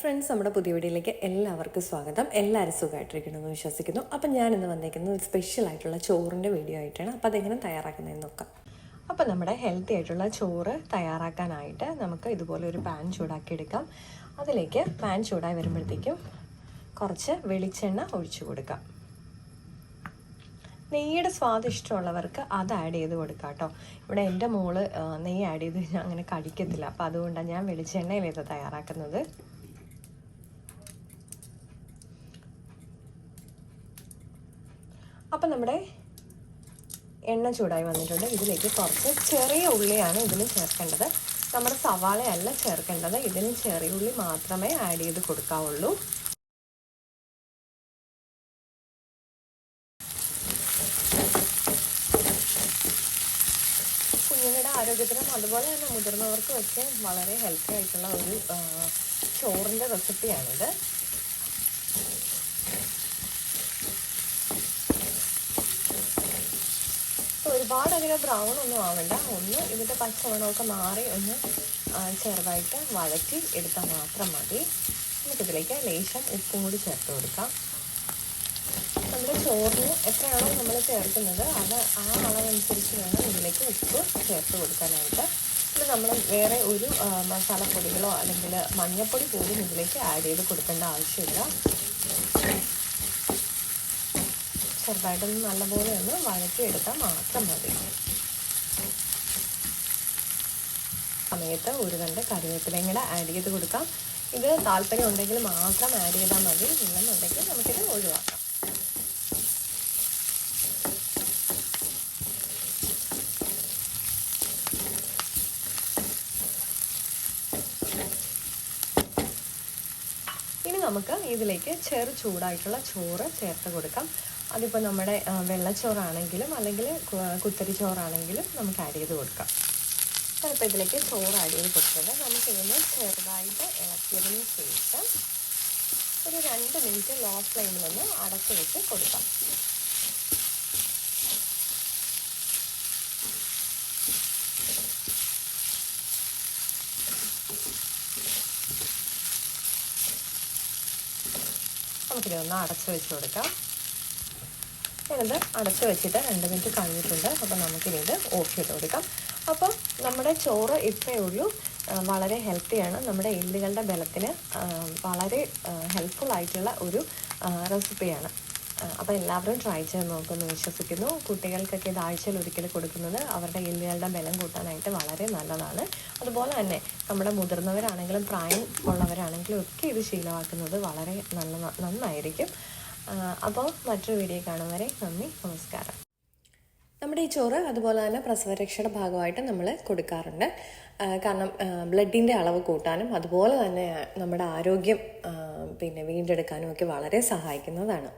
Friends നമ്മുടെ പുതിയ വീഡിയോയിലേക്ക് എല്ലാവർക്കും സ്വാഗതം. എല്ലാവരും സുഖമായിട്ടിരിക്കണമെന്ന് വിശ്വസിക്കുന്നു. അപ്പം ഞാൻ ഇന്ന് വന്നിരിക്കുന്നത് സ്പെഷ്യൽ ആയിട്ടുള്ള ചോറിന്റെ വീഡിയോ ആയിട്ടാണ്. അപ്പോൾ അതെങ്ങനെ തയ്യാറാക്കുന്നതെന്ന് നോക്കാം. അപ്പോൾ നമ്മുടെ ഹെൽത്തി ആയിട്ടുള്ള ചോറ് തയ്യാറാക്കാനായിട്ട് നമുക്ക് ഇതുപോലെ ഒരു പാൻ ചൂടാക്കി എടുക്കാം അതിലേക്ക് പാൻ ചൂടായി വരുമ്പോഴത്തേക്കും കുറച്ച് വെളിച്ചെണ്ണ ഒഴിച്ചു കൊടുക്കാം. നെയ്യുടെ സ്വാദ് ഇഷ്ടമുള്ളവർക്ക് അത് ആഡ് ചെയ്ത് കൊടുക്കാം കേട്ടോ. ഇവിടെ എന്റെ മോൾ നെയ്യ് ആഡ് ചെയ്ത് അങ്ങനെ കഴിക്കത്തില്ല അപ്പോൾ അതുകൊണ്ടാണ് ഞാൻ വെളിച്ചെണ്ണയിലേത് തയ്യാറാക്കുന്നത്. അപ്പം നമ്മുടെ എണ്ണ ചൂടായി വന്നിട്ടുണ്ട്. ഇതിലേക്ക് കുറച്ച് ചെറിയ ഉള്ളിയാണ് ഇതിന് ചേർക്കേണ്ടത്. നമ്മുടെ സവാളയല്ല ചേർക്കേണ്ടത്. ഇതിന് ചെറിയ ഉള്ളി മാത്രമേ ആഡ് ചെയ്ത് കൊടുക്കാവുള്ളൂ. കുഞ്ഞുങ്ങളുടെ ആരോഗ്യത്തിനും അതുപോലെ തന്നെ മുതിർന്നവർക്കും ഒക്കെ വളരെ ഹെൽത്തി ആയിട്ടുള്ള ഒരു ചോറിന്റെ റെസിപ്പിയാണിത് ഒരുപാട് അങ്ങനെ ബ്രൗൺ ഒന്നും ആവണ്ട. ഒന്ന് ഇതിന്റെ പച്ചമണമൊക്കെ മാറി ഒന്ന് ചെറുതായിട്ട് വഴറ്റി എടുത്താൽ മാത്രം മതി. നമുക്കിതിലേക്ക് ലേശം ഉപ്പും കൂടി ചേർത്ത് കൊടുക്കാം. നമ്മുടെ ചോറിന് എത്രയാണോ നമ്മൾ ചേർക്കുന്നത് അത് ആ അളവനുസരിച്ച് വേണം ഇതിലേക്ക് ഉപ്പ് ചേർത്ത് കൊടുക്കാനായിട്ട്. ഇത് നമ്മൾ വേറെ ഒരു മസാലപ്പൊടികളോ അല്ലെങ്കിൽ മഞ്ഞൾപ്പൊടി പോലും ഇതിലേക്ക് ആഡ് ചെയ്ത് കൊടുക്കേണ്ട ആവശ്യമില്ല. ചെറുതായിട്ടൊന്ന് നല്ലപോലെ ഒന്ന് വഴറ്റിയെടുത്താൽ മാത്രം മതി. സമയത്ത് ഒരു രണ്ട് കറിവേപ്പിലയും കൂടെ ആഡ് ചെയ്ത് കൊടുക്കാം. ഇത് താല്പര്യം ഉണ്ടെങ്കിൽ മാത്രം ആഡ് ചെയ്താൽ മതി. ഇല്ലെന്നുണ്ടെങ്കിൽ നമുക്കിത് ഒഴിവാക്കാം. ഇനി നമുക്ക് ഇതിലേക്ക് ചെറു ചൂടായിട്ടുള്ള ചോറ് ചേർത്ത് കൊടുക്കാം. അതിപ്പോൾ നമ്മുടെ വെള്ളച്ചോറാണെങ്കിലും അല്ലെങ്കിൽ കുത്തരി ചോറാണെങ്കിലും നമുക്ക് ആഡ് ചെയ്ത് കൊടുക്കാം. ചിലപ്പോൾ ഇതിലേക്ക് ചോറ് ആഡ് ചെയ്ത് കൊടുക്കുന്നത് നമുക്ക് ഇതിന് ചെറുതായിട്ട് ഇളക്കിയതിന് ശേഷം ഒരു രണ്ട് മിനിറ്റ് ലോ ഫ്ലെയിമിൽ ഒന്ന് അടച്ചു വെച്ച് കൊടുക്കാം. നമുക്കിതൊന്ന് അടച്ചു വെച്ച് കൊടുക്കാം. ഞാനത് അടച്ചു വെച്ചിട്ട് രണ്ട് മിനിറ്റ് കഴിഞ്ഞിട്ടുണ്ട്. അപ്പോൾ നമുക്കിനി ഇത് ഓഫ് ചെയ്ത് കൊടുക്കാം. അപ്പം നമ്മുടെ ചോറ് ഇത്രയേ ഉള്ളൂ. വളരെ ഹെൽത്തിയാണ് നമ്മുടെ എല്ലുകളുടെ ബലത്തിന് വളരെ ഹെൽപ്ഫുൾ ആയിട്ടുള്ള ഒരു റെസിപ്പിയാണ് അപ്പോൾ എല്ലാവരും ട്രൈ ചെയ്ത് നോക്കുമെന്ന് വിശ്വസിക്കുന്നു. കുട്ടികൾക്കൊക്കെ ഇത് ആഴ്ചയിൽ ഒരിക്കൽ കൊടുക്കുന്നത് അവരുടെ എല്ലുകളുടെ ബലം കൂട്ടാനായിട്ട് വളരെ നല്ലതാണ്. അതുപോലെ തന്നെ നമ്മുടെ മുതിർന്നവരാണെങ്കിലും പ്രായം ഉള്ളവരാണെങ്കിലും ഒക്കെ ഇത് ശീലമാക്കുന്നത് വളരെ നല്ല നന്നായിരിക്കും. അപ്പോൾ മറ്റൊരു വീഡിയോ കാണും വരെ നന്ദി നമസ്കാരം. നമ്മുടെ ഈ ചോറ് അതുപോലെ തന്നെ പ്രസവരക്ഷയുടെ ഭാഗമായിട്ട് നമ്മൾ കൊടുക്കാറുണ്ട്. കാരണം ബ്ലഡിന്റെ അളവ് കൂട്ടാനും അതുപോലെ തന്നെ നമ്മുടെ ആരോഗ്യം പിന്നെ വീണ്ടെടുക്കാനും ഒക്കെ വളരെ സഹായിക്കുന്നതാണ്.